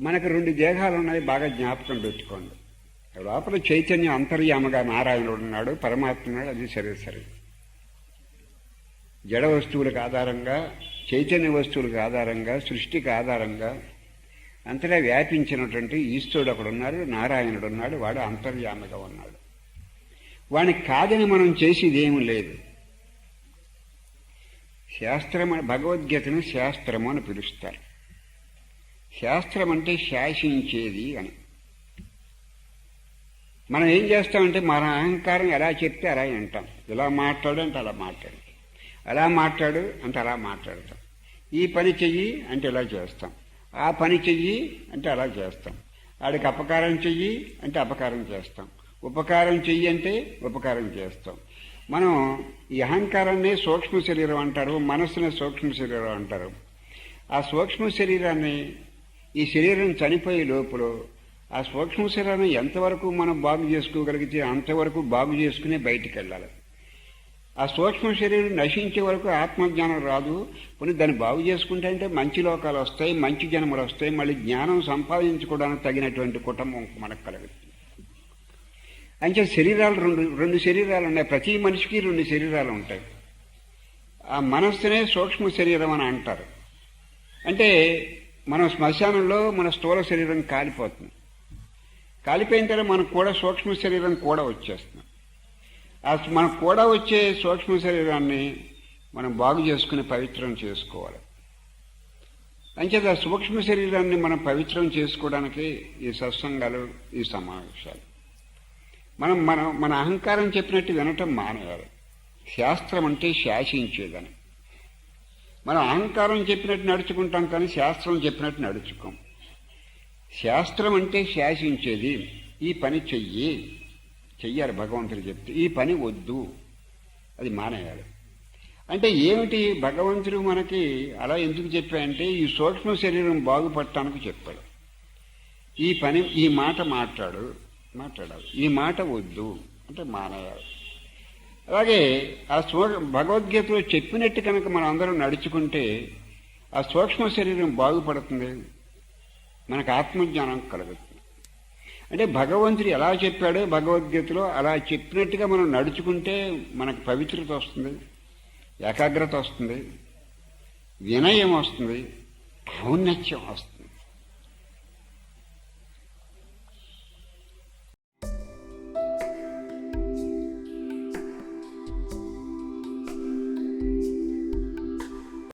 మనకు రెండు దేహాలు ఉన్నాయి బాగా జ్ఞాపకం పెట్టుకోండి. లోపల చైతన్యం అంతర్యామగా నారాయణుడు ఉన్నాడు పరమాత్మ ఉన్నాడు అది సరే సరే. జడ వస్తువులకు ఆధారంగా చైతన్య వస్తువులకు ఆధారంగా సృష్టికి ఆధారంగా అంతటా వ్యాపించినటువంటి ఈశ్వరుడు అక్కడ ఉన్నాడు నారాయణుడు ఉన్నాడు వాడు అంతర్యామగా ఉన్నాడు. వాడిని కాదని మనం చేసేది ఏమి లేదు. శాస్త్రం భగవద్గీతను శాస్త్రము అని పిలుస్తారు. శాస్త్రం అంటే శాసించేది అని. మనం ఏం చేస్తామంటే మన అహంకారం ఎలా చెప్తే అలా వింటాం. ఇలా మాట్లాడు అంటే అలా మాట్లాడు. అలా మాట్లాడు అంటే అలా మాట్లాడతాం. ఈ పని చెయ్యి అంటే ఇలా చేస్తాం. ఆ పని చెయ్యి అంటే అలా చేస్తాం. ఆడికి అపకారం చెయ్యి అంటే అపకారం చేస్తాం. ఉపకారం చెయ్యి అంటే ఉపకారం చేస్తాం. మనం ఈ అహంకారాన్ని సూక్ష్మ శరీరం అంటారు మనస్సుని సూక్ష్మ శరీరం అంటారు. ఆ సూక్ష్మ శరీరాన్ని ఈ శరీరం చనిపోయే లోపల ఆ సూక్ష్మ శరీరాన్ని ఎంతవరకు మనం బాగు చేసుకోగలిగితే అంతవరకు బాగు చేసుకుని బయటికి వెళ్ళాలి. ఆ సూక్ష్మ శరీరం నశించే వరకు ఆత్మజ్ఞానం రాదు. కొన్ని దాన్ని బాగు చేసుకుంటే అంటే మంచి లోకాలు వస్తాయి మంచి జన్మలు వస్తాయి మళ్ళీ జ్ఞానం సంపాదించుకోవడానికి తగినటువంటి కుటుంబం మనకు కలుగుతుంది. అంటే శరీరాలు రెండు రెండు శరీరాలు ఉన్నాయి. ప్రతి మనిషికి రెండు శరీరాలు ఉంటాయి. ఆ మనస్సునే సూక్ష్మ శరీరం అని అంటారు. అంటే మనం శ్మశానంలో మన స్థూల శరీరం కాలిపోతుంది. కాలిపోయిన తర్వాత మనకు కూడా సూక్ష్మ శరీరం కూడా వచ్చేస్తుంది. ఆ మనకు కూడా వచ్చే సూక్ష్మ శరీరాన్ని మనం బాగు చేసుకుని పవిత్రం చేసుకోవాలి. అంచేత ఆ సూక్ష్మ శరీరాన్ని మనం పవిత్రం చేసుకోవడానికి ఈ సత్సంగాలు ఈ సమావేశాలు. మనం మనం మన అహంకారం చెప్పినట్టు వినటం మానేయాలి. శాస్త్రం అంటే శాసించేదని. మనం అహంకారం చెప్పినట్టు నడుచుకుంటాం కానీ శాస్త్రం చెప్పినట్టు నడుచుకోం. శాస్త్రం అంటే శాసించేది. ఈ పని చెయ్యి. చెయ్యాలి భగవంతుడు చెప్తే. ఈ పని వద్దు. అది మానేయాలి. అంటే ఏమిటి? భగవంతుడు మనకి అలా ఎందుకు చెప్పాయంటే ఈ సూక్ష్మ శరీరం బాగుపడటానికి చెప్పాడు. ఈ పని ఈ మాట మాట్లాడు. మాట్లాడాలి. ఈ మాట వద్దు. అంటే మానేయాలి. అలాగే ఆ సూ భగవద్గీతలో చెప్పినట్టు కనుక మనం అందరం నడుచుకుంటే ఆ సూక్ష్మ శరీరం బాగుపడుతుంది. మనకు ఆత్మజ్ఞానం కలుగుతుంది. అంటే భగవంతుడు ఎలా చెప్పాడో భగవద్గీతలో అలా చెప్పినట్టుగా మనం నడుచుకుంటే మనకు పవిత్రత వస్తుంది ఏకాగ్రత వస్తుంది వినయం వస్తుంది ఔన్నత్యం వస్తుంది.